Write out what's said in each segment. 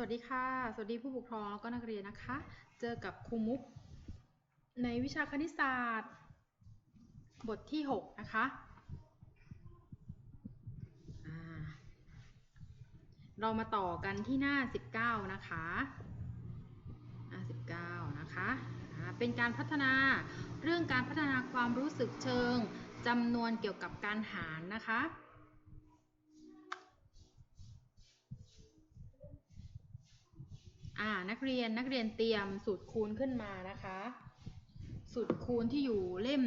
วัสดีค่ะ สวัสดีผู้ปกครองแล้วก็นักเรียนนะคะ เจอกับครูมุก ในวิชาคณิตศาสตร์ บทที่ 6 นะคะ เรามาต่อกันที่หน้า 19 นะคะหน้า19 นะคะ เป็นการพัฒนาเรื่องการพัฒนาความรู้สึกเชิงจำนวนเกี่ยวกับการหารนะคะ อ่านักเรียนนักเรียนเตรียมสูตรคูณขึ้นมานะคะ สูตรคูณที่อยู่เล่ม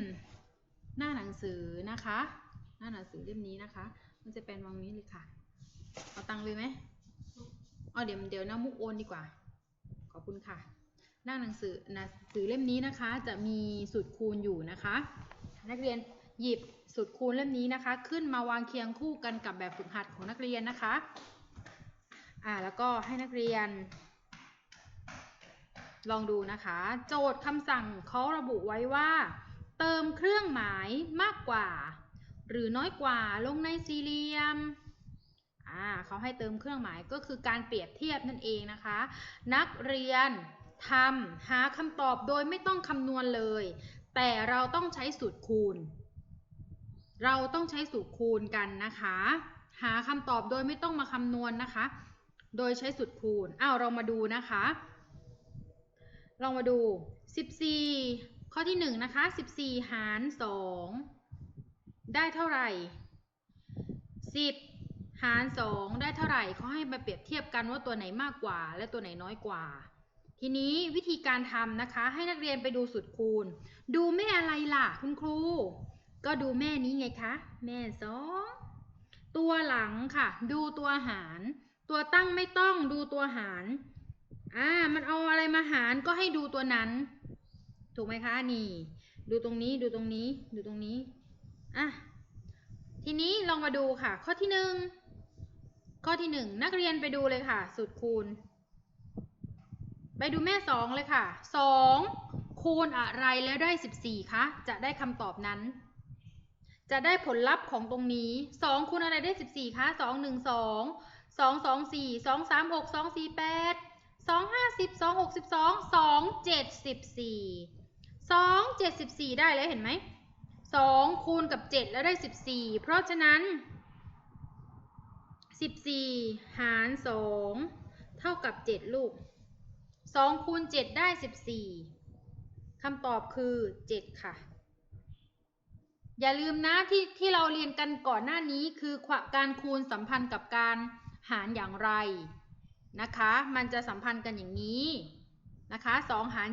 หน้าหนังสือนะคะ หน้าหนังสือเล่มนี้นะคะ มันจะเป็นวางนี้เลยค่ะ เอาตังค์เลยไหมอ๋อเดี๋ยวเดี๋ยวน้ามุกโอนดีกว่า ขอบคุณค่ะ หน้าหนังสือหนังสือเล่มนี้นะคะ จะมีสูตรคูณอยู่นะคะ นักเรียนหยิบสูตรคูณเล่มนี้นะคะ ขึ้นมาวางเคียงคู่กันกับแบบฝึกหัดของนักเรียนนะคะ อ่าแล้วก็ให้นักเรียน ลองดูนะคะ โจทย์คำสั่งเขาระบุไว้ว่า เติมเครื่องหมายมากกว่า หรือน้อยกว่าลงในสี่เหลี่ยมอ่าเขาให้เติมเครื่องหมายก็คือการเปรียบเทียบนั่นเองนะคะ นักเรียนทำหาคำตอบโดยไม่ต้องคำนวณเลย แต่เราต้องใช้สูตรคูณ เราต้องใช้สูตรคูณกันนะคะ หาคำตอบโดยไม่ต้องมาคำนวณนะคะ โดยใช้สูตรคูณอ้าวเรามาดูนะคะ ลองมาดู 14 ข้อที่ 1 นะคะ 14 หาร 2 ได้เท่าไหร่ 10 หาร 2 ได้เท่าไหร่เขาให้มาเปรียบเทียบกันว่าตัวไหนมากกว่า และตัวไหนน้อยกว่า ทีนี้วิธีการทำนะคะ ให้นักเรียนไปดูสูตรคูณ ดูแม่อะไรล่ะคุณครู ก็ดูแม่นี้ไงคะ แม่สองตัวหลังค่ะ ดูตัวหาร ตัวตั้งไม่ต้องดูตัวหาร อ่า มันเอาอะไรมาหารก็ให้ดูตัวนั้น ถูกไหมคะ นี่ ดูตรงนี้ ดูตรงนี้ ดูตรงนี้ อะ ทีนี้ลองมาดูค่ะ ข้อที่หนึ่ง ข้อที่หนึ่ง นักเรียนไปดูเลยค่ะ สูตรคูณ ไปดูแม่สองเลยค่ะ สองคูณอะไรแล้วได้สิบสี่คะ จะได้คำตอบนั้น จะได้ผลลัพธ์ของตรงนี้สองคูณอะไรได้สิบสี่คะสองหนึ่งสองสอง สองห้าสิบสองหกสิบสองสองเจ็ดสิบสี่สองเจ็ดสิบสี่ได้แล้วเห็นไหมสองคูณกับเจ็ดแล้วได้สิบสี่เพราะฉะนั้นสิบสี่หารสองเท่ากับเจ็ดลูกสองคูณเจ็ดได้สิบสี่คำตอบคือเจ็ดค่ะ อย่าลืมนะที่ที่เราเรียนกันก่อนหน้านี้คือการคูณสัมพันธ์กับการหารอย่างไร นะคะ มันจะสัมพันธ์กันอย่างนี้นะคะ2หาร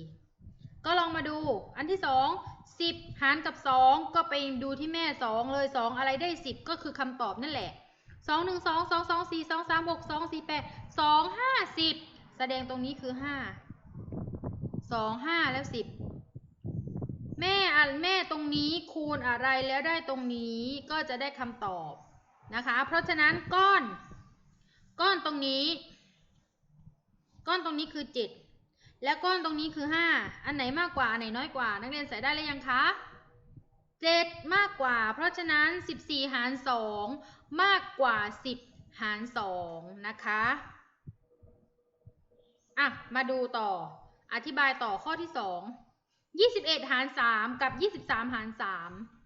74 ก็ลองมาดู อันที่ 2 10 หารกับ 2 ก็ไปดูที่แม่ 2 เลย 2 อะไรได้ 10 ก็คือคำตอบนั่นแหละ 2 1 2 2 2 4 2 3 6 2 4 8 2 5 10 แสดงตรงนี้คือ 5 2 5 แล้ว 10 แม่อแม่ตรงนี้คูณอะไรแล้วได้ตรงนี้ก็จะได้คำตอบนะคะ เพราะฉะนั้นก้อน ก้อนตรงนี้ ก้อนตรงนี้คือ 7 และก้อนตรงนี้คือ 5 อันไหนมากกว่า อันไหนน้อยกว่า นักเรียนใส่ได้หรือยังคะ 7 มากกว่า เพราะฉะนั้น 14 หาร 2 มากกว่า 10 หาร 2 นะคะอะมาดูต่อ อธิบายต่อข้อที่ 2 21 หาร 3 กับ 23 หาร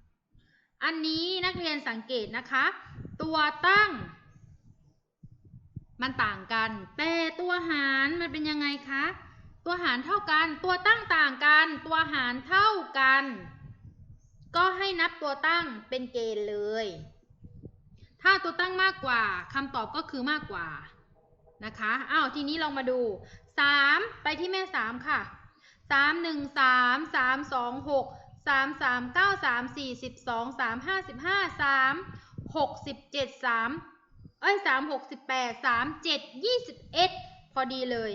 3 อันนี้นักเรียนสังเกตนะคะ ตัวตั้ง มันต่างกัน แต่ตัวหารมันเป็นยังไงคะ ตัวหารเท่ากัน ตัวตั้งต่างกัน ตัวหารเท่ากัน ก็ให้นับตัวตั้งเป็นเกณฑ์เลย ถ้าตัวตั้งมากกว่าคำตอบก็คือมากกว่านะคะ อ้าว ทีนี้ลองมาดู 3 ไปที่แม่ 3 ค่ะ 3 1 3 3 2 6 3 3 9 3 4 12 3 5 15 3 6 17 3 เอ้ยสามหกสิบแปดสามเจ็ดยี่สิบเอ็ดพอดีเลย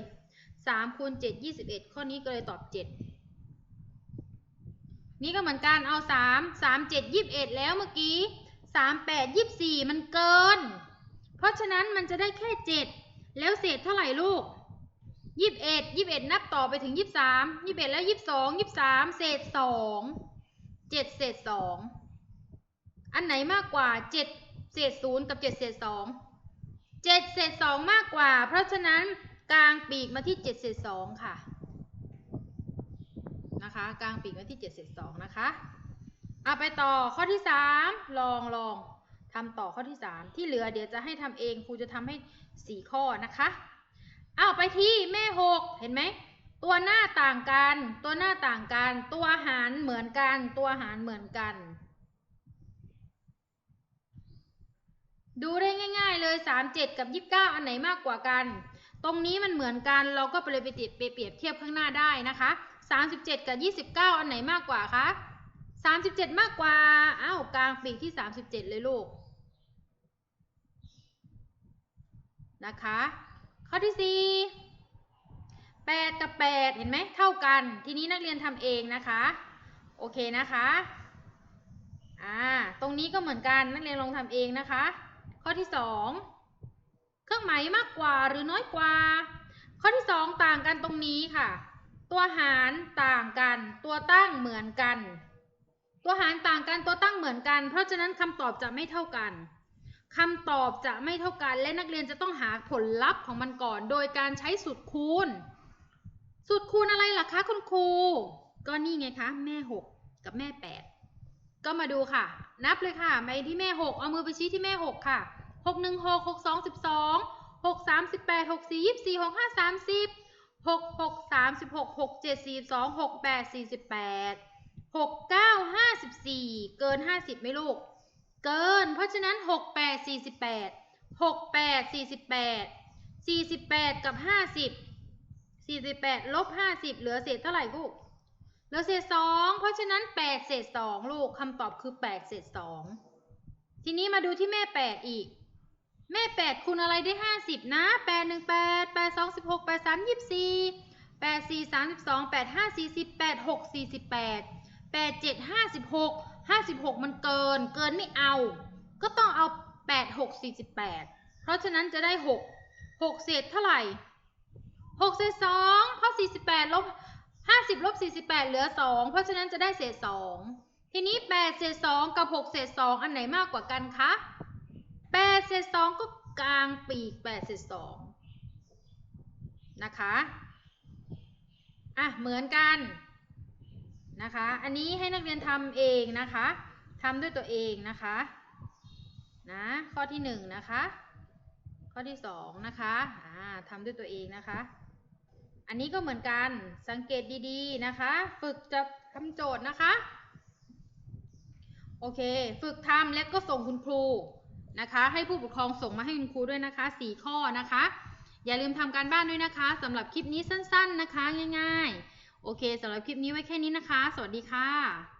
สามคูณเจ็ดยี่สิบเอ็ดข้อนี้ก็เลยตอบเจ็ดนี่ก็เหมือนกันเอาสามสามเจ็ดยี่สิบเอ็ดแล้วเมื่อกี้สามแปดยี่สิบสี่มันเกิน เพราะฉะนั้นมันจะได้แค่เจ็ดแล้วเศษเท่าไหร่ลูกยี่สิบเอ็ดยี่สิบเอ็ดนับต่อไปถึงยี่สิบสามยี่สิบเอ็ดแล้วยี่สิบสองยี่สิบสามเศษสองเจ็ดเศษสองอันไหนมากกว่าเจ็ด เศษศูนย์กับเจ็ดเศษสอง7เศษ2มากกว่า เพราะฉะนั้นกลางปีกมาที่7เศษ2ค่ะนะคะกลางปีกมาที่7เศษ2นะคะเอาไปต่อข้อที่3ลองลองทำต่อข้อที่3ที่เหลือเดี๋ยวจะให้ทำเองครูจะทำให้4ข้อนะคะเอาไปที่แม่6เห็นไหมตัวหน้าต่างกัน ตัวหน้าต่างกัน ตัวหารเหมือนกัน ตัวหารเหมือนกัน ดูได้ง่าย ๆ เลย 37 กับ 29 อันไหนมากกว่ากัน ตรงนี้มันเหมือนกันเราก็ไปเลยไปติดไปเปรียบเทียบข้างหน้าได้นะคะ 37 กับ 29 อันไหนมากกว่าคะ 37 มากกว่าอ้าวกลางปีกที่ 37 เลยลูกนะคะ ข้อที่ 4 8 กับ 8 เห็นไหมเท่ากัน ทีนี้นักเรียนทำเองนะคะ โอเคนะคะอ่าตรงนี้ก็เหมือนกันนักเรียนลองทำเองนะคะ ข้อที่ 2 เครื่องหมายมากกว่าหรือน้อยกว่า ข้อที่ 2 ต่างกันตรงนี้ค่ะ ตัวหารต่างกัน ตัวตั้งเหมือนกัน ตัวหารต่างกันตัวตั้งเหมือนกัน เพราะฉะนั้นคำตอบจะไม่เท่ากันคำตอบจะไม่เท่ากัน และนักเรียนจะต้องหาผลลัพธ์ของมันก่อน โดยการใช้สูตรคูณ สูตรคูณอะไรล่ะคะคุณครู ก็นี่ไงคะ แม่ 6 กับแม่ 8ก็มาดูค่ะ นับเลยค่ะไปที่แม่ 6 เอามือไปชี้ที่แม่ 6 ค่ะ หกหนึ่งหกหกสองสิบสองหกสามสิบแปดหกสี่ยี่สิบสี่หกห้าสามสิบหกหกสามสิบหกหกเจ็ดสี่สองหกแปดสี่สิบแปดหกเก้าห้าสิบสี่เกินห้าสิบไหมลูก เกิน เพราะฉะนั้นหกแปดสี่สิบแปดหกแปดสี่สิบแปดสี่สิบแปดกับห้าสิบสี่สิบแปดลบห้าสิบเหลือเศษเท่าไหร่ลูกเหลือเศษสองเพราะฉะนั้นแปดเศษสองลูกคำตอบคือแปดเศษสองทีนี้มาดูที่แม่แปดอีก แม่แปดคูณอะไรได้ห้าสิบนะแปดหนึ่งแปดแปดสองสิบหกแปดสามยี่สี่แปดสี่สามสิบสองแปดห้าสี่สิบแปดหกสี่สิบแปดแปดเจ็ดห้าสิบหกห้าสิบหกมันเกิน เกินไม่เอา ก็ต้องเอาแปดหกสี่สิบแปดเพราะฉะนั้นจะได้หกหกเศษเท่าไหร่หกเศษสองเพราะสี่สิบแปดลบห้าสิบลบสี่สิบแปดเหลือสองเพราะฉะนั้นจะได้เศษสองทีนี้แปดเศษสองกับหกเศษสองอันไหนมากกว่ากันคะ 8เศษ2ก็กลางปีก8เศษ2นะคะ อะ เหมือนกันนะคะ อันนี้ให้นักเรียนทำเองนะคะทำด้วยตัวเองนะคะนะข้อที่หนึ่งนะคะ ข้อที่สองนะคะอ่าทำด้วยตัวเองนะคะ อันนี้ก็เหมือนกันสังเกตดีๆนะคะ ฝึกจะทำโจทย์นะคะ โอเค ฝึกทำแล้วก็ส่งคุณครู นะคะ ให้ผู้ปกครองส่งมาให้คุณครูด้วยนะคะสี่ข้อนะคะ อย่าลืมทำการบ้านด้วยนะคะสำหรับคลิปนี้สั้น ๆ นะคะ ง่าย ๆ โอเคสำหรับคลิปนี้ไว้แค่นี้นะคะ สวัสดีค่ะ